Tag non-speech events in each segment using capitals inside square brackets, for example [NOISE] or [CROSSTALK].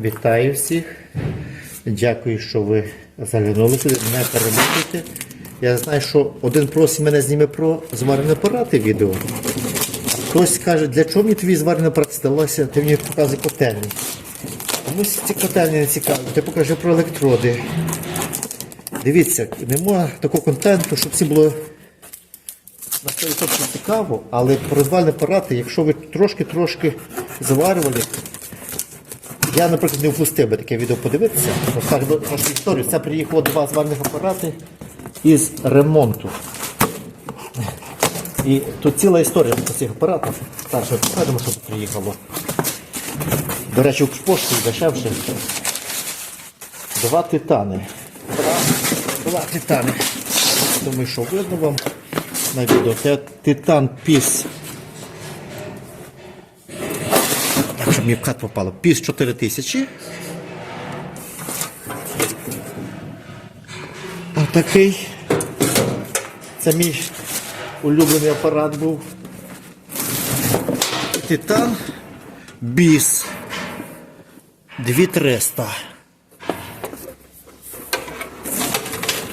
Вітаю всіх. Дякую, що ви заглянули сюди. Не перемикайте. Я знаю, що один просить мене зніме про зварене апарати відео. Хтось каже, для чого мені твій зварений апарат здалося, ти мені показуй котельні. Комусь ці котельні не цікаво, ти покажи про електроди. Дивіться, нема такого контенту, щоб це було на 100% цікаво, але про розвальні апарати, якщо ви трошки-трошки заварювали, я, наприклад, не впустив би таке відео подивитися. Розкажу трошки історію. Це приїхало два зварних апарати із ремонту. І тут ціла історія по цих апаратах. Так, що покажемо, що тут приїхало. До речі, Укрпоштою дешевше. Два титани. Два титани. Думаю, що видно вам на відео. Це титан піс. Так, щоб мені в кат попало. Піс 4000. Отакий. Це мій улюблений апарат був. Титан Біс 2300.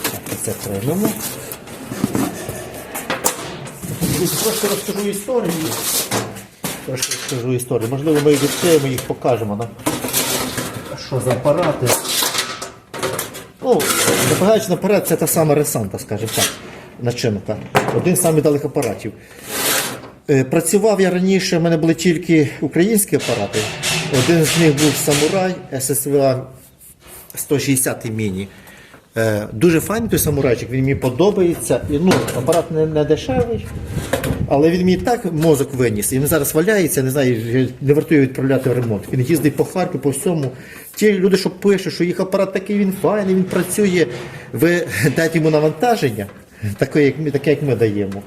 Так, це приймемо. Трошки розкажу історію. Трошки розкажу історію. Можливо, ми відкриємо їх, покажемо. Да? Що за апарати? Ну, забігаючи наперед, це та сама Ресанта, скажімо так, начинка. Один з самих далих апаратів. Е, Працював я раніше, в мене були тільки українські апарати. Один з них був самурай ССВА 160 міні. Е, Дуже файний той самурайчик, він мені подобається. І, ну, апарат не, не дешевий, але він мені так мозок виніс. І він зараз валяється, не знаю, не вартує відправляти в ремонт. Він їздить по Харкову, по всьому. Ті люди, що пишуть, що їх апарат такий, він файний, він працює. Ви [LAUGHS] дайте йому навантаження, таке, як ми, таке, як ми даємо.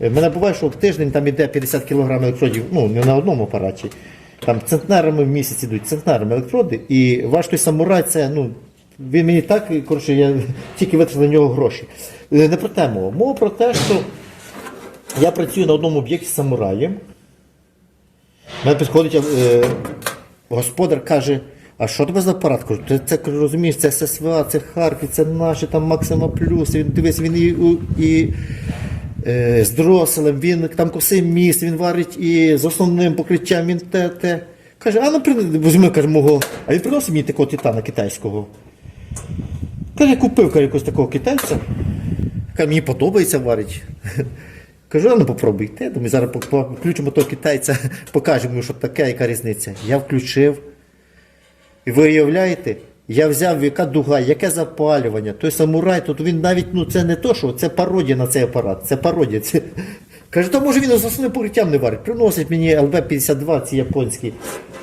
Е, Мене буває, що в тиждень там іде 50 кг електродів, ну не на одному апараті. Там центнерами в місяць ідуть, центнерами електроди. І ваш той самурай, це ну. Він мені так, коротше, я [LAUGHS] тільки витратив на нього гроші. Е, Не про те мова. Мова про те, що я працюю на одному об'єкті з самураєм. Мене підходить е, господар каже, а що тебе за апарат? Кажу, ти це розумієш, це ССВА, це Харків, це наші там Максима Плюс. Він дивись, він і, і е, з дроселем, він там коси міст, він варить і з основним покриттям, він те, те. Каже, а ну візьми, каже, мого. А він приносить мені такого титана китайського. Каже, купив каже, якогось такого китайця. Каже, мені подобається варить. Кажу, ну попробуй. Ти, думаю, зараз включимо того китайця, [LAUGHS] покажемо, що таке, яка різниця. Я включив. І ви уявляєте, я взяв яка дуга, яке запалювання, той самурай, тут він навіть, ну це не то, що це пародія на цей апарат, це пародія. Це... [LAUGHS] Каже, то може він з основним покриттям не варить. Приносить мені ЛБ-52, ці японські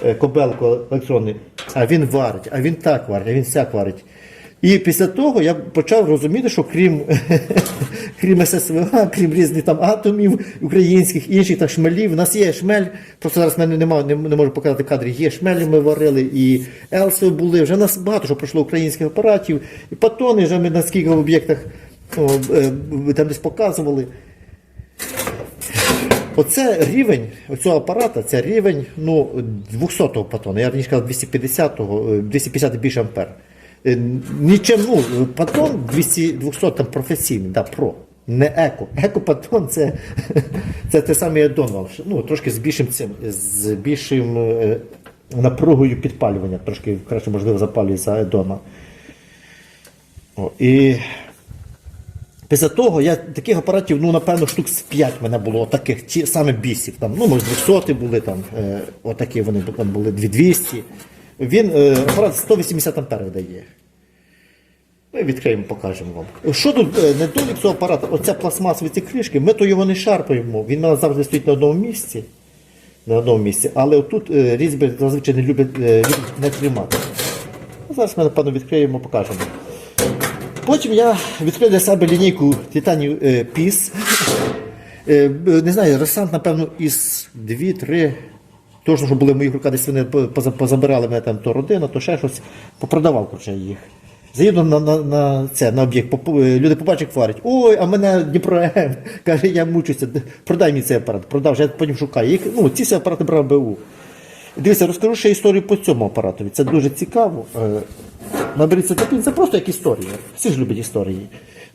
е, кобелко електронний, а він варить, а він так варить, а він сяк варить. І після того я почав розуміти, що крім, [LAUGHS] крім ССВА, крім різних там атомів українських, інших так шмелів, у нас є шмель, просто зараз в мене немає, не, не можу показати кадри, є шмелі ми варили, і Елси були, вже у нас багато що пройшло українських апаратів, і патони вже ми на скільки в об'єктах е, там десь показували. Оце рівень цього апарата, це рівень ну, 200-го патона. Я раніше казав 250-го, е, 250 більше ампер. Нічим, ну, патон 200, 200 там професійний, да, про. Не еко. Еко-патон це, [LAUGHS] це те саме Едон вам. Ну, трошки з більшим цим, з більшим е, напругою підпалювання, трошки краще, можливо, запалює за Едона. О, і Після того я таких апаратів, ну, напевно, штук з 5 в мене було таких, ті саме бісів. Там, ну, може, 200 були, там, е, отакі вони там були 200. Він е, апарат 180 ампер видає. Ми відкриємо, покажемо вам. Що тут е, недолік цього апарату? Оця пластмасові ці кришки, ми то його не шарпаємо. Він завжди стоїть на одному місці. На одному місці. Але отут е, різьби зазвичай не люблять, е, не тримати. Ну, Зараз ми, напевно, відкриємо, покажемо. Потім я відкрив для себе лінійку титанів б- не знаю, ресант, напевно, із 2-3. Точно, що були в моїх руках, десь вони позабирали мене там то родина, то ще щось. Попродавав коротше, їх. Заїду на, на, на, це, на об'єкт, е, люди побачать, хвалять. Ой, а мене Дніпро М. [LAUGHS] Каже, я мучуся, продай мені цей апарат. Продав, я потім шукаю. Їх, ну, ці всі апарати брав БУ. Дивіться, розкажу ще історію по цьому апаратові. Це дуже цікаво. Е, Наберіться терпінь, це просто як історія. Всі ж люблять історії.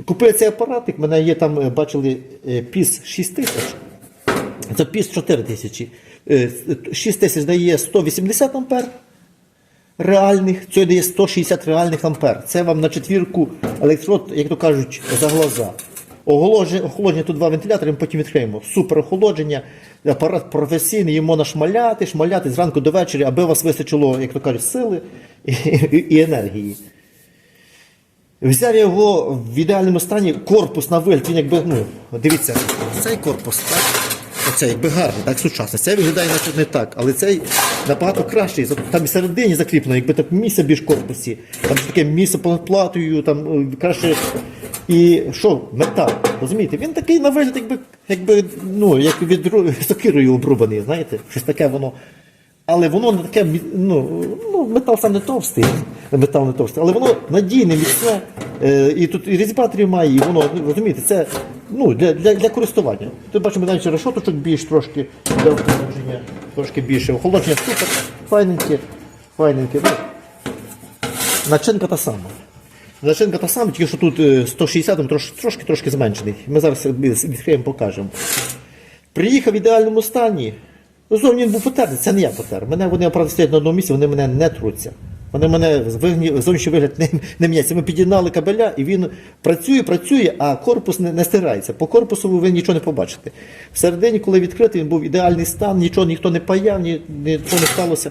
Купив цей апаратик, мене є там, е, бачили, піс 6 тисяч. Це піс 4 тисячі. Е, 6 тисяч дає 180 ампер реальних, це дає 160 реальних ампер. Це вам на четвірку електрод, як то кажуть, за глаза. Охолодження тут два вентилятори, ми потім відкриємо. Супер охолодження, апарат професійний, йому нашмаляти, шмаляти зранку до вечора, аби вас вистачило, як то кажуть, сили і, і, і енергії. Взяв його в ідеальному стані, корпус на вильт, він якби, ну, дивіться, цей корпус, так? Оце якби гарний, так, сучасний. Це виглядає наче не так, але цей набагато кращий. Там і середині закріплено, якби так місце більш корпусі. Там таке місце понад платою, там е, краще. І що, метал, розумієте? Він такий на вигляд, якби, якби ну, як від [LAUGHS] сокирою обрубаний, знаєте? Щось таке воно. Але воно не таке, ну, ну, метал сам не товстий, метал не товстий, але воно надійне, міцне, е, і тут і різьба тримає, і воно, ну, розумієте, це ну, для, для, для користування. Тут бачимо навіть решоточок більш трошки для охолодження, трошки більше. Охолодження супер, файненьке, файненьке. Ну, начинка та сама. Начинка та сама, тільки що тут е, 160 трош, трошки трошки зменшений. Ми зараз відкриємо, покажемо. Приїхав в ідеальному стані. Ну, Зовні він був потертий, це не я потер. Мене вони апарати стоять на одному місці, вони мене не труться. Вони мене вигні- зовнішній вигляд не, не міняється. Ми підігнали кабеля, і він працює, працює, а корпус не, не стирається. По корпусу ви нічого не побачите. Всередині, коли відкритий, він був ідеальний стан, нічого ніхто не паяв, ні, нічого не сталося.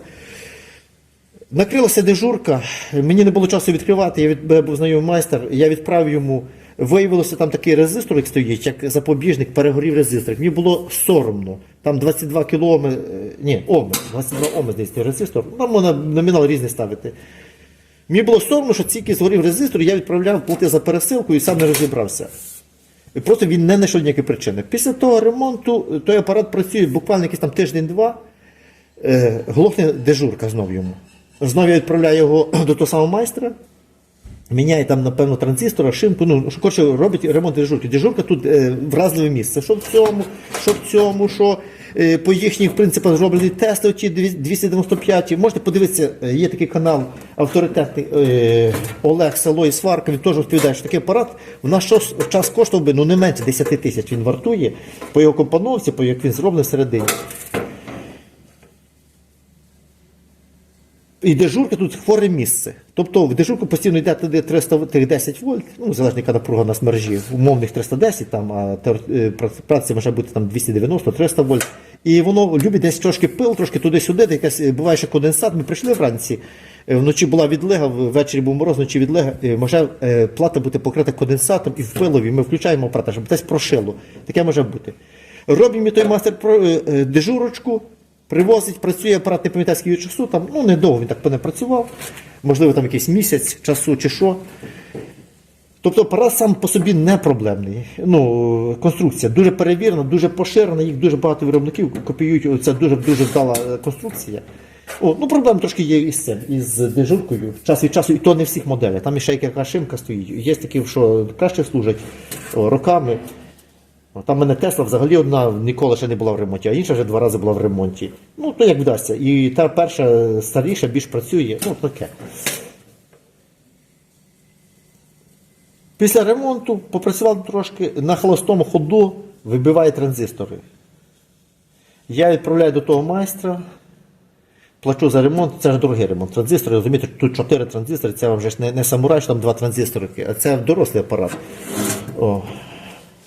Накрилася дежурка, мені не було часу відкривати, я від, був знайомий майстер, я відправив йому. Виявилося, там такий резистор, як стоїть, як запобіжник, перегорів резистор. Мені було соромно. Там 22 кіломи, е, ні, оми, 22 оми, здається, резистор. Там можна номінал різний ставити. Мені було соромно, що тільки згорів резистор, я відправляв плати за пересилку і сам не розібрався. І Просто він не знайшов ніякої причини. Після того ремонту е, той апарат працює буквально якийсь там тиждень-два. Е, глохне дежурка знов йому. Знов я відправляю його [CLEARS THROAT] до того самого майстра, міняє там, напевно, транзистора, шимку, ну, коротше, робить ремонт дежурки. Дежурка тут вразливе місце. Що в цьому, що в цьому, що по їхніх принципах зроблені тести, оті 295. Можете подивитися, е, є такий канал авторитетний е, Олег Село і Сварка, він теж розповідає, що такий апарат в наш час коштував би ну, не менше 10 тисяч він вартує по його компоновці, по як він зроблений всередині. І дежурка тут хворе місце. Тобто в дежурку постійно йде туди 310 вольт, ну, залежно яка напруга у нас мережі, умовних 310, там, а е, праці може бути там 290-300 вольт. І воно любить десь трошки пил, трошки туди-сюди, якась е, буває ще конденсат. Ми прийшли вранці, е, вночі була відлига, ввечері був мороз, вночі відлига, е, може плата бути покрита конденсатом і в пилові. Ми включаємо апарат, щоб десь прошило. Таке може бути. Робимо той мастер дежурочку, Привозить, працює апарат, не часу, там, ну недовго він так не працював, можливо, там якийсь місяць часу чи що. Тобто апарат сам по собі не проблемний. Ну, конструкція дуже перевірена, дуже поширена, їх дуже багато виробників копіюють. Це дуже дуже вдала е, конструкція. О, ну, проблем трошки є із цим, із дежуркою. Час від часу, і то не всіх моделях. Там ще яка шимка стоїть. Є такі, що краще служать роками. О, Там в мене Тесла взагалі одна ніколи ще не була в ремонті, а інша вже два рази була в ремонті. Ну, то як вдасться. І та перша старіша більш працює. Ну, таке. Після ремонту попрацював трошки на холостому ходу, вибиває транзистори. Я відправляю до того майстра, плачу за ремонт, це ж дорогий ремонт. Транзистори, розумієте, тут 4 транзистори, це вам вже не, не самурай, що там два транзистори, а це дорослий апарат. О.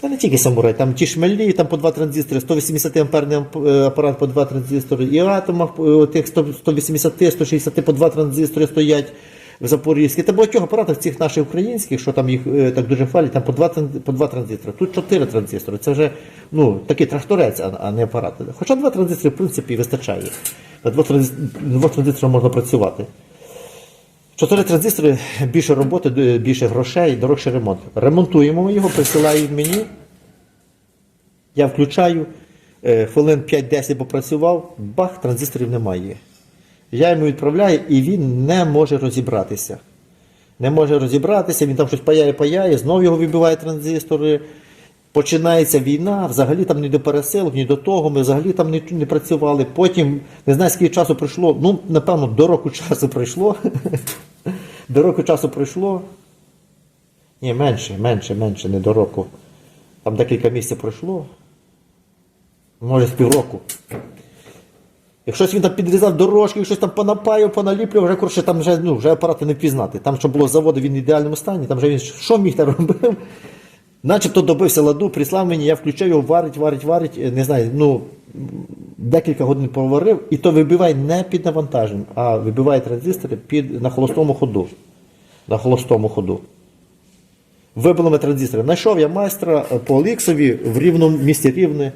Та не тільки самурай, там ті шмелі, там по два транзистори, 180 амперний е, апарат по два транзистори, і атомах е, тих 180, 160 по два транзистори стоять в Запорізькій. Та багатьох апаратах цих наших українських, що там їх е, так дуже хвалять, там по два, по два транзистори. Тут чотири транзистори. Це вже ну, такий тракторець, а, не апарат. Хоча два транзистори, в принципі, вистачає. На двох транзисторах можна працювати. Чотири транзистори, більше роботи, більше грошей, дорожчий ремонт. Ремонтуємо ми його, присилають мені. Я включаю, е, хвилин 5-10 попрацював, бах, транзисторів немає. Я йому відправляю, і він не може розібратися. Не може розібратися, він там щось паяє, паяє, знову його вибиває транзистори. Починається війна, взагалі там ні до пересилок, ні до того, ми взагалі там не, не працювали. Потім, не знаю, скільки часу пройшло, ну, напевно, до року часу пройшло. [LAUGHS] До року часу пройшло. Ні, менше, менше, менше, не до року. Там декілька місяців пройшло. Може, з півроку. Якщо він там підрізав дорожки, щось там понапаяв, поналіплював, вже коротше, там вже, ну, вже апарати не впізнати. Там, що було заводу, він в ідеальному стані, там вже він що міг там робив. Начебто добився ладу, прислав мені, я включив його, варить, варить, варить, е, не знаю, ну, декілька годин поварив, і то вибиває не під навантаженням, а вибиває транзистори під, на холостому ходу. На холостому ходу. Вибили ми транзистори. Знайшов я майстра е, по Оліксові в рівному місті Рівне.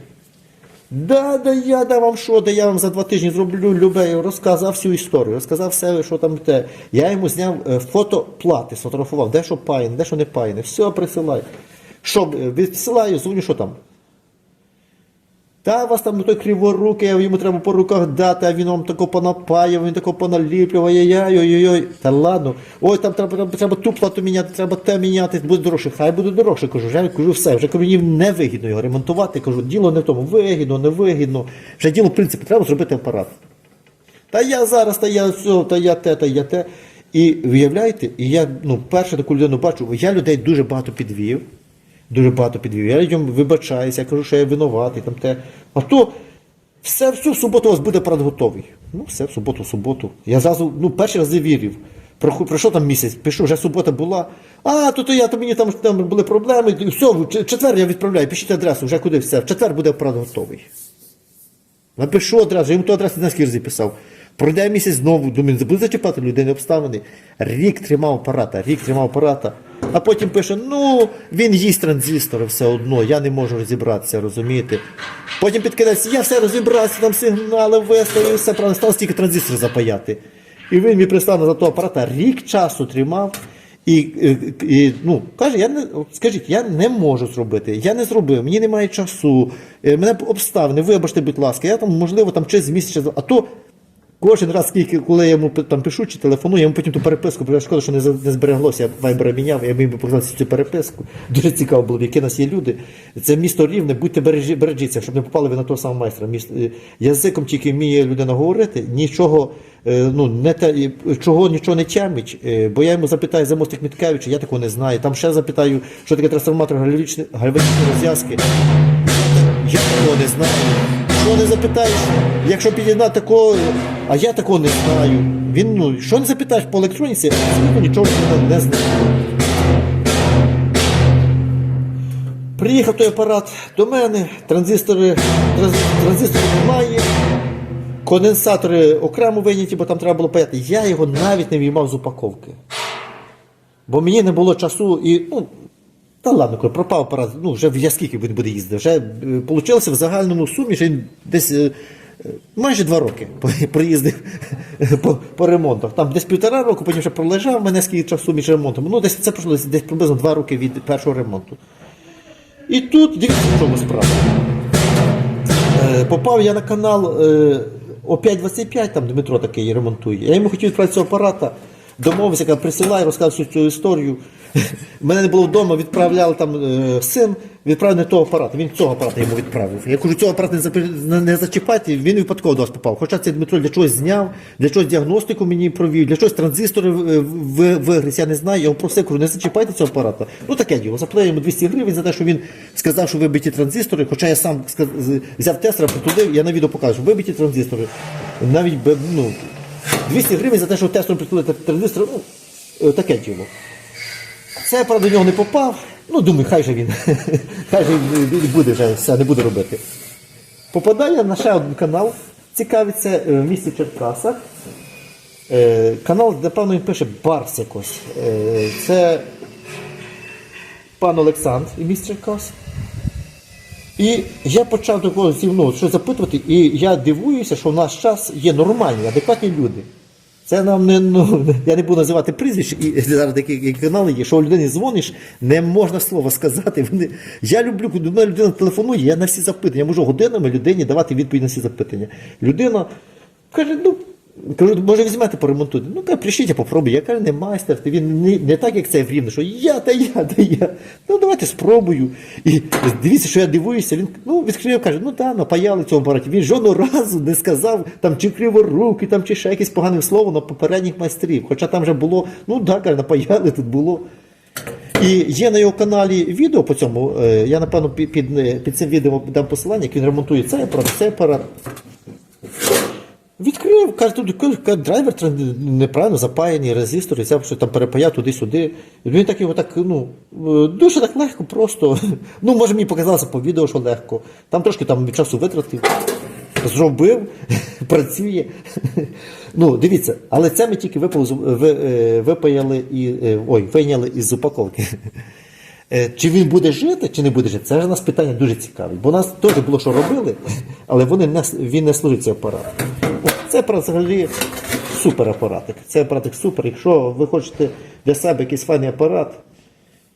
Да, да, я да вам що, да я вам за два тижні зроблю любе, розказав всю історію, розказав все, що там те. Я йому зняв е, фото плати, сфотографував, де що паяне, де що не паяне. Все присилай. Що е, відсилаю, дзвоню, що там. Та вас там той криворукий, йому треба по руках дати, а він вам тако понапаяв, він тако поналіплював, ай-яй, ой-ой-ой. Та ладно, ой, там треба, треба, треба ту плату міняти, треба те міняти, буде дорожче. Хай буде дорожче, кажу, вже кажу, все, вже мені невигідно його ремонтувати. Кажу, діло не в тому, вигідно, невигідно. Вже діло, в принципі, треба зробити апарат. Та я зараз, та я все, та я те, та я те. І виявляєте, і я ну, перше таку людину бачу, я людей дуже багато підвів. Дуже багато підвів. Я людям вибачаюся, я кажу, що я винуватий, там те. А то все, всю суботу у вас буде апарат готовий. Ну, все, в суботу, в суботу. Я зразу, ну, перші рази вірив. Пройшов там місяць, пишу, вже субота була. А, то, то я, то мені там, там були проблеми. Все, четвер я відправляю, пишіть адресу, вже куди все. В четвер буде апарат готовий. Напишу одразу, я йому ту адресу на скірзі писав. Пройде місяць знову, думаю, не буде зачіпати людини обставини. Рік тримав апарата, рік тримав апарата. А потім пише: ну, він їсть транзистори все одно, я не можу розібратися, розумієте. Потім підкидається, я все розібрався, там сигнали виставив, все правильно, став стільки транзистори запаяти. І він мені прислав на того апарата, рік часу тримав. І, і, і ну, каже, я не скажіть, я не можу зробити. Я не зробив, мені немає часу, е, мене обставини, вибачте, будь ласка, я там, можливо, там через місяць, а то кожен раз, коли я йому там пишу чи телефоную, я йому потім ту переписку, бо шкода, що не, не збереглося, я вайбера міняв, я міг би показати цю переписку. Дуже цікаво було, які нас є люди. Це місто рівне, будьте бережі, бережіться, щоб не попали ви на того самого майстра. Міс- е, Язиком тільки вміє людина говорити, нічого. е, Ну, не те, чого нічого не тямить, е, бо я йому запитаю за мостик Міткевича, я такого не знаю. Там ще запитаю, що таке трансформатор гальванічної розв'язки. Я такого не знаю. Що не запитаєш, якщо під'єднати такого, а я такого не знаю. Він, ну, що не запитаєш по електроніці, абсолютно нічого не, знаю. Приїхав той апарат до мене, транзистори, транз- транзисторів немає, конденсатори окремо виняті, бо там треба було паяти. Я його навіть не виймав з упаковки. Бо мені не було часу і. Ну, та ладно, коли пропав апарат, ну вже в скільки він буде їздити. Вже вийшло в загальному сумі, що він десь е, е, майже два роки [LAUGHS] проїздив по, по ремонтах. Там десь півтора року, потім ще пролежав мене скільки часу між ремонтом. Ну, десь це пройшло десь приблизно два роки від першого ремонту. І тут дивіться, в чому справа. Е, Попав я на канал е, о 5.25, там Дмитро такий ремонтує. Я йому хотів відправити цього апарата, домовився, каже, присилай, розказав всю цю історію. [LAUGHS] Мене не було вдома, відправляв там е, син, відправив не того апарата. Він цього апарата йому відправив. Я кажу, цього апарата не, не зачіпайте, він випадково до вас попав. Хоча цей Дмитро для чогось зняв, для чогось діагностику мені провів, для чогось транзистори е, в- вигриз, я не знаю. Я його просив, кажу, не зачіпайте цього апарата. Ну таке діло. Заплатив йому 200 гривень за те, що він сказав, що вибиті транзистори, хоча я сам взяв тестера, притулив, я на відео покажу, вибиті транзистори. Навіть ну, 200 гривень за те, що тестером притулити транзистори, ну, е, таке діло. Це, правда, до нього не попав. Ну, думаю, хай же він. [LAUGHS] Хай же він буде вже все, не буде робити. Попадає на ще один канал, цікавиться е, в місті Черкасах. Е, Канал, напевно, він пише Барс якось. Це пан Олександр і місті Черкас. І я почав такого ну, що запитувати, і я дивуюся, що в наш час є нормальні, адекватні люди. Це нам не ну я не буду називати прізвищ, і зараз такі канали є, що у людині дзвониш, не можна слова сказати. Вони я люблю, коли мене людина телефонує, я на всі запитання. Я можу годинами людині давати відповідь на всі запитання. Людина каже: ну Кажу, може візьмете поремонтуйте. Ну, каже, прийшліть, я попробую. Я кажу, не майстер, ти він не, не так, як цей в Рівне, що я, та я, та я. Ну давайте спробую. І дивіться, що я дивуюся. Він ну, відкрив, каже, ну так, напаяли цього апараті. Він жодного разу не сказав, там чи криворуки, там чи ще якесь погане слово на попередніх майстрів. Хоча там вже було, ну так, каже, напаяли, тут було. І є на його каналі відео по цьому. е, Я напевно під, під, е, під цим відео дам посилання, як він ремонтує цей апарат, цей апарат. Відкрив, каже, драйвер неправильно запаяний, резистор, і взяв, що там перепаяв туди-сюди. Він так його так, ну, е, дуже так легко, просто. [LAUGHS] Ну, може, мені показалося по відео, що легко. Там трошки там від часу витратив, зробив, [LAUGHS] працює. [LAUGHS] Ну, дивіться, але це ми тільки е, випаяли і е, ой, вийняли із упаковки. Е, Чи він буде жити, чи не буде жити, це ж нас питання дуже цікаве. Бо нас теж було, що робили, але вони не, він не служить цей апарат. Це взагалі супер апаратик. Це апаратик супер. Якщо ви хочете для себе якийсь файний апарат,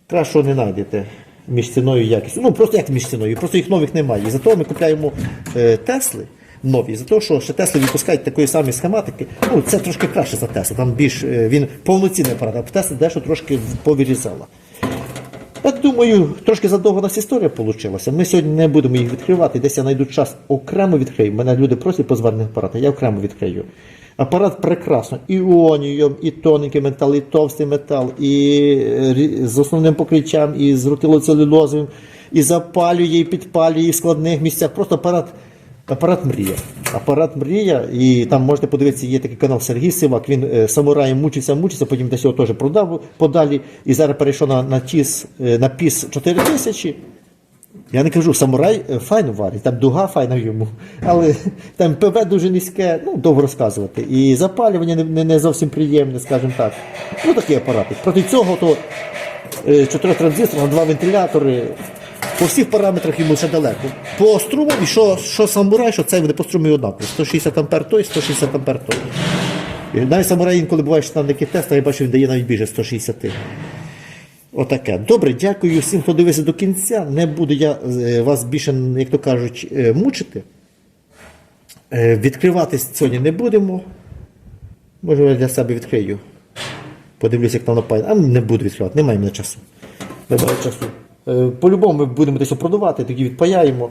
кращого не знайдете між ціною якістю. Ну просто як між ціною, просто їх нових немає. І зато ми купляємо е, Тесли нові, за те, що ще Тесли випускають такої самої схематики. Ну, це трошки краще за Тесла. Там більш е, він повноцінний апарат, а Тесла дещо трошки повирізала. Я думаю, трошки задовго у нас історія вийшла. Ми сьогодні не будемо їх відкривати. Десь я знайду час окремо відкрию. Мене люди просять по зварних апаратах, я окремо відкрию. Апарат прекрасно. І іонієм, і тоненький метал, і товстий метал, і е, з основним покриттям, і з рутилоцелюлозовим, і запалює, і підпалює, і в складних місцях. Просто апарат. Апарат мрія. Апарат мрія, і там можете подивитися, є такий канал Сергій Сивак. Він е, самураєм мучився, мучився, потім десь його теж продав подалі. І зараз перейшов на, на, тіс, е, на піс 4000. Я не кажу, самурай е, файно варить, там дуга файна йому, але там ПВ дуже низьке, ну довго розказувати. І запалювання не, не, не зовсім приємне, скажімо так. Ну такий апаратик. Проти цього то е, чотири транзистори на два вентилятори. По всіх параметрах йому ще далеко. По струму, і що, що самурай, що це вони по струму однаково. 160 ампер той, 160 ампер той. І навіть самурай інколи буває, що там такі тести, я бачу, він дає навіть більше 160. Отаке. Добре, дякую всім, хто дивився до кінця. Не буду я е, вас більше, як то кажуть, е, мучити. Е, Відкриватись сьогодні не будемо. Може, я для себе відкрию. Подивлюся, як там напає. А не буду відкривати, немає мене часу. Немає часу. Е, По-любому ми будемо десь продавати, тоді відпаяємо.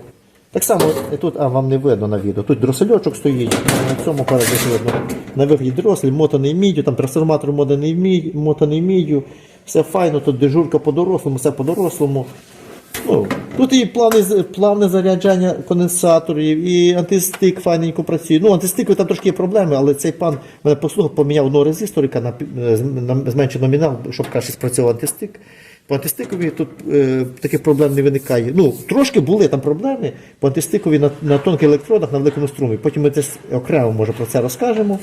Так само і тут, а вам не видно на відео. Тут дросельочок стоїть, на цьому пару видно. На виході дросель, мотаний мідю, там трансформатор мотаний мідю, мотаний мідю. Все файно, тут дежурка по-дорослому, все по-дорослому. Ну, тут і плани, плавне заряджання конденсаторів, і антистик файненько працює. Ну, антистикові там трошки є проблеми, але цей пан мене послухав, поміняв одного резисторика на, пі- е, на зменшив номінал, щоб краще спрацював антистик. По антистикові тут е, таких проблем не виникає. Ну, трошки були там проблеми по антистикові на, на тонких електродах на великому струмі. Потім ми десь окремо може про це розкажемо.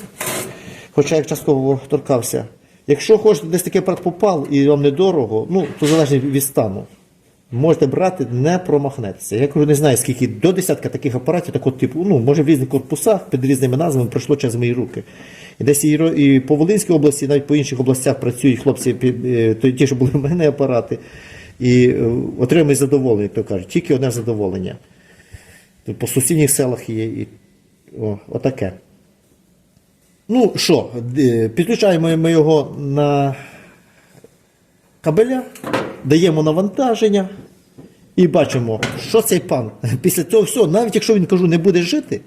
Хоча я частково торкався. Якщо хочете десь такий апарат попав і вам недорого, ну, то залежить від стану. Можете брати, не промахнетеся. Я кажу, не знаю, скільки до десятка таких апаратів, такого типу, ну, може в різних корпусах, під різними назвами пройшло через мої руки. І десь і, по Волинській області, і навіть по інших областях працюють хлопці, під- е, ті, що були в мене апарати, і е, отримують задоволення, як то кажуть, тільки одне задоволення. По сусідніх селах є і о, отаке. Ну що, підключаємо ми його на кабеля, даємо навантаження і бачимо, що цей пан після цього всього, навіть якщо він кажу, не буде жити,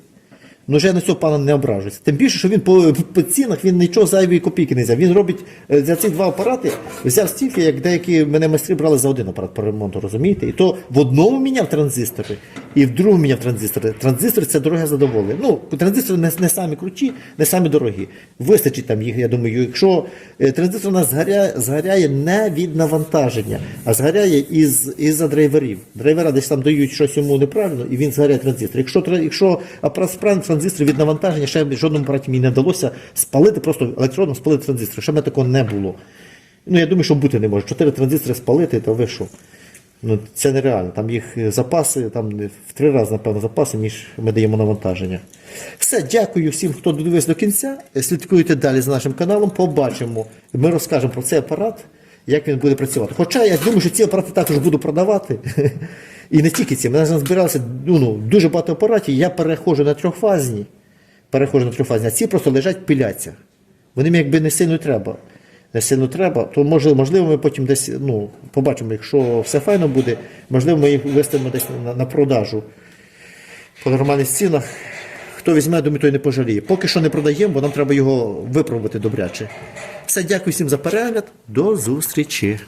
ну вже я на цього пана не ображуся. Тим більше, що він по, по цінах він нічого зайвої копійки не взяв. Він робить е, за ці два апарати, взяв стільки, як деякі мене майстри брали за один апарат по ремонту, розумієте? І то в одному міняв транзистори, і в другому міняв транзистори. Транзистори це дороге задоволення. Ну, транзистори не, не самі круті, не самі дорогі. Вистачить там їх, я думаю, якщо е, транзистор у нас згаряє, згаряє не від навантаження, а згаряє із, із-за драйверів. Драйвера десь там дають щось йому неправильно, і він згаряє транзистор. Якщо, якщо апарат справний транзистор від навантаження, ще в жодному апараті мені не вдалося спалити, просто електродом спалити транзистор. Ще мене такого не було. Ну, я думаю, що бути не може. Чотири транзистори спалити, то ви що? Ну, це нереально. Там їх запаси, там в три рази, напевно, запаси, ніж ми даємо навантаження. Все, дякую всім, хто додивився до кінця. Слідкуйте далі за нашим каналом, побачимо. Ми розкажемо про цей апарат, як він буде працювати. Хоча я думаю, що ці апарати також буду продавати. І не тільки ці. Мене збиралося ну, ну, дуже багато апаратів. Я переходжу на трьохфазні. переходжу на трьохфазні, а ці просто лежать, пиляться. Вони мені якби не сильно треба. Не сильно треба, то може, можливо, ми потім десь ну, побачимо, якщо все файно буде, можливо, ми їх виставимо десь на, на продажу по нормальних цінах. Хто візьме, думаю, той не пожаліє. Поки що не продаємо, бо нам треба його випробувати добряче. Все, дякую всім за перегляд. До зустрічі!